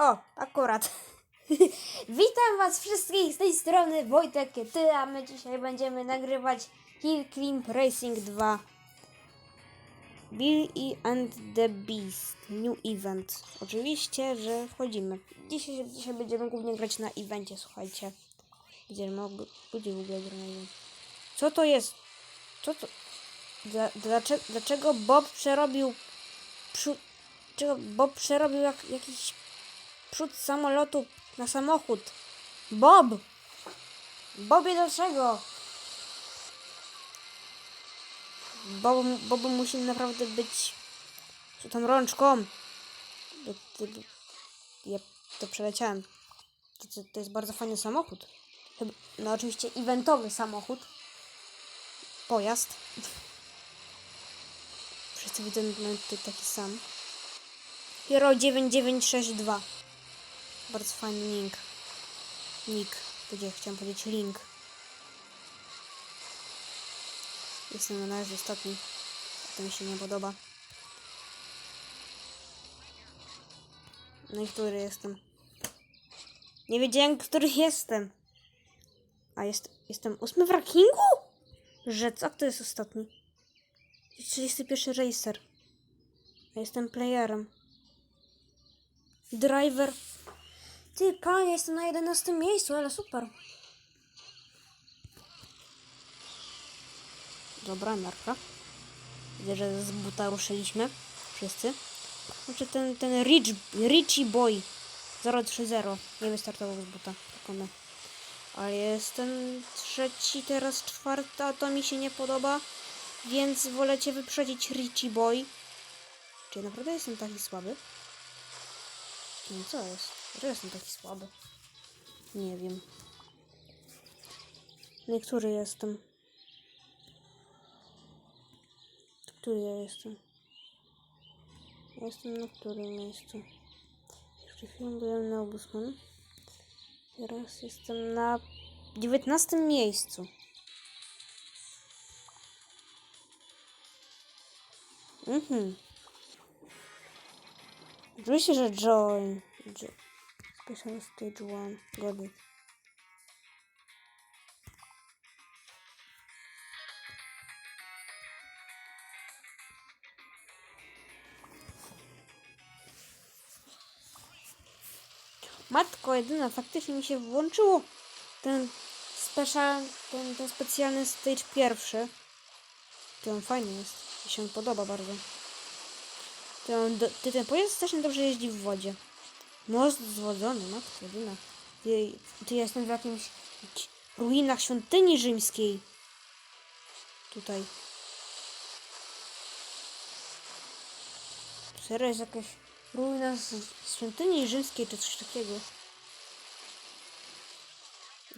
O, akurat. Witam was wszystkich z tej strony Wojtek Ty, a my dzisiaj będziemy nagrywać Hill Climb Racing 2 Bill and the Beast New Event. Oczywiście, że wchodzimy. Dzisiaj, dzisiaj będziemy głównie grać na evencie, słuchajcie. Gdzie mogę, gdzie w ogóle gra na event? Co to jest? Co to? Dla, dlaczego, dlaczego Bob przerobił przód, Dlaczego Bob przerobił jak, jakiś przód samolotu na samochód? Bob! Bobie dlaczego? Bob, Bob musi naprawdę być co tą rączką. Ja to przeleciałem. To, to, to jest bardzo fajny samochód. No oczywiście eventowy samochód. Pojazd. Wszyscy widzą taki sam. Hero 9962. Bardzo fajny link. Nick. Gdzie chciałem powiedzieć link. Jestem na razie ostatni. To mi się nie podoba. No i który jestem? Nie wiedziałem, który jestem. A jest, jestem ósmy w rankingu? Że co? Kto jest ostatni? 31 racer. A jestem playerem. Driver. Ty, panie, jestem na 11 miejscu, ale super. Dobra, narka. Widzę, że z buta ruszyliśmy. Wszyscy. Znaczy ten, ten Rich, Richie Boy 030 nie wystartował z buta. Tylko my. Ale jestem trzeci, teraz czwarty, a to mi się nie podoba. Więc wolę cię wyprzedzić Richie Boy. Czy naprawdę jestem taki słaby? No co jest? Dlaczego jestem taki słaby? Nie wiem. Niektóry jestem. Który ja jestem? Ja jestem na którym miejscu? Przed chwilą byłem na obózman. Teraz jestem na 19 miejscu. Mhm. Oczywiście, że join. Jo Special stage 1. Got it. Matko jedyna, faktycznie mi się włączyło ten special, ten, ten specjalny stage pierwszy. To on fajny jest. Mi się podoba bardzo. Ty, on ty ten pojazd strasznie dobrze jeździ w wodzie. Most zwodzony, matko jedyna. Ty, ty jestem w jakimś ruinach świątyni rzymskiej. Tutaj. Serio jest jakaś ruina z, świątyni rzymskiej czy coś takiego.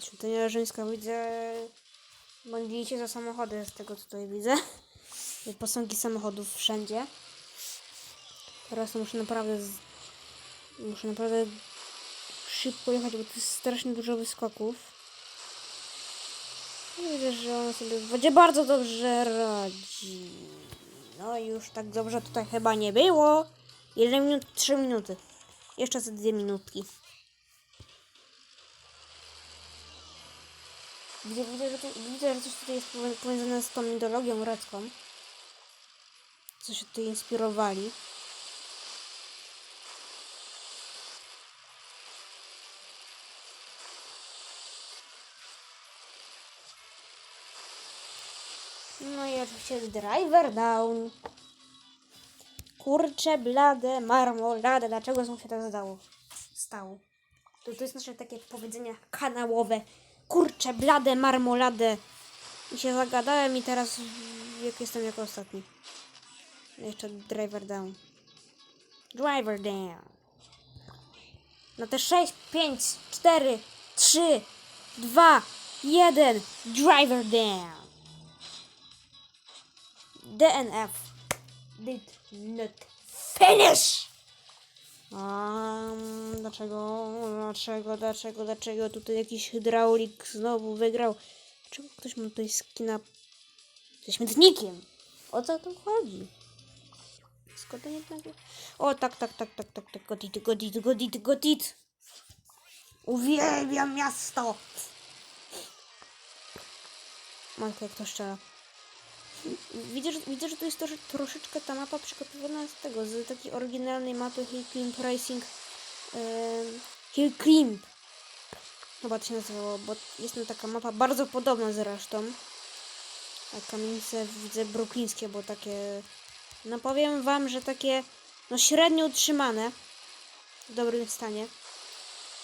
Świątynia rzymska widzę. Modlicie za samochody z tego co tutaj widzę. Posągi samochodów wszędzie. Teraz muszę naprawdę. Muszę naprawdę szybko jechać, bo to jest strasznie dużo wyskoków. Widzę, że on sobie w wodzie bardzo dobrze radzi. No już tak dobrze tutaj chyba nie było. 1 minut, 3 minuty. Jeszcze za 2 minutki. Widzę, widzę, że, tu, widzę, że coś tutaj jest powiązane z tą mitologią grecką. Coś się tutaj inspirowali. No i oczywiście driver down. Kurcze blade marmolade. Dlaczego znów się tak zdało? Stało. To, to jest nasze takie powiedzenia kanałowe. Kurcze blade marmolade. I się zagadałem i teraz jak jestem jako ostatni. Jeszcze driver down. Driver down. No te 6, 5, 4, 3, 2, 1. Driver down. DNF did not finish. Um, dlaczego, dlaczego, dlaczego, dlaczego tutaj jakiś hydraulik znowu wygrał? Czemu ktoś ma tutaj skina ze śmietnikiem? O co tu chodzi? Zgoda jednego. O, tak, tak, tak, tak, tak, tak. Godit, godit, godit, godit. Uwielbiam miasto. Majka, jak to szczera. Widzę, że, widzę, że to jest trosze, troszeczkę ta mapa przekopiowana z tego, z takiej oryginalnej mapy Hill Climb Racing. em, Hill Climb. Chyba to się nazywało, bo jest tam taka mapa bardzo podobna zresztą. A kamienice widzę bruklińskie, bo takie, no powiem wam, że takie, no średnio utrzymane, w dobrym stanie.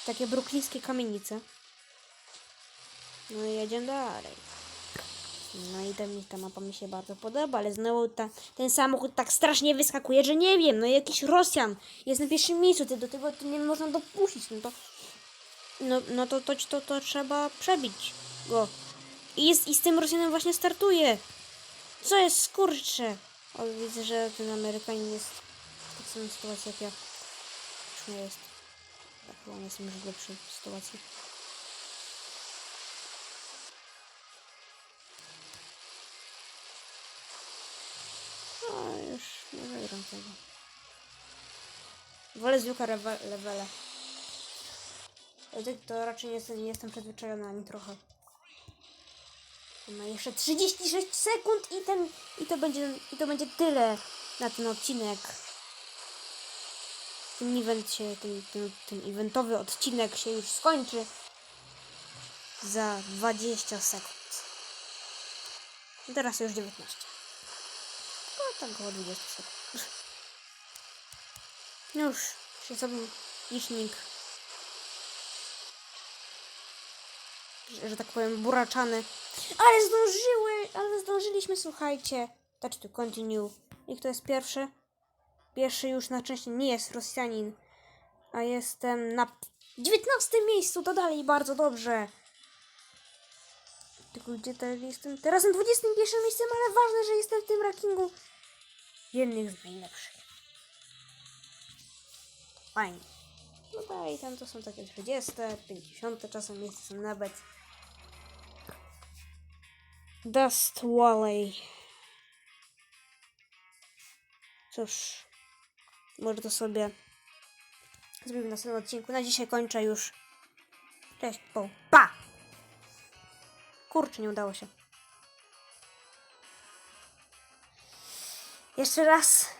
Takie bruklińskie kamienice. No i jedziemy dalej. No i ta, mi- ta mapa mi się bardzo podoba, ale znowu ta, ten samochód tak strasznie wyskakuje, że nie wiem, no jakiś Rosjan jest na pierwszym miejscu, ty do tego to nie można dopuścić, no to no, no to, to, to, to trzeba przebić go. I, jest, I z tym Rosjanem właśnie startuje. Co jest skurcze? O, widzę, że ten Amerykanin jest w tak samej sytuacji jak ja. Już nie jest. Tak, nie jestem już w lepszej sytuacji. Nie wygram tego. Wolę z rewe- levele. To, to raczej nie jestem, nie jestem przyzwyczajona ani trochę. Ma jeszcze 36 sekund i ten i to będzie i to będzie tyle na ten odcinek. Ten event się, ten, ten, ten eventowy odcinek się już skończy za 20 sekund. Teraz już 19. No tak około 20 sekund. Już się sobie licznik że, że tak powiem, buraczany. Ale zdążyły, ale zdążyliśmy, słuchajcie. Touch to continue. I kto jest pierwszy? Pierwszy już na szczęście nie jest Rosjanin, a jestem na 19 miejscu, to dalej bardzo dobrze. Tylko gdzie teraz jestem? Teraz na 21 miejscu, ale ważne, że jestem w tym rankingu jednych z najlepszych. Fajnie. No dalej, tam to są takie 30, 50, czasem są nawet. Dust Valley. Cóż, może to sobie zrobimy w następnym odcinku. Na dzisiaj kończę już. Cześć, po, pa! Kurczę, nie udało się. Jeszcze raz.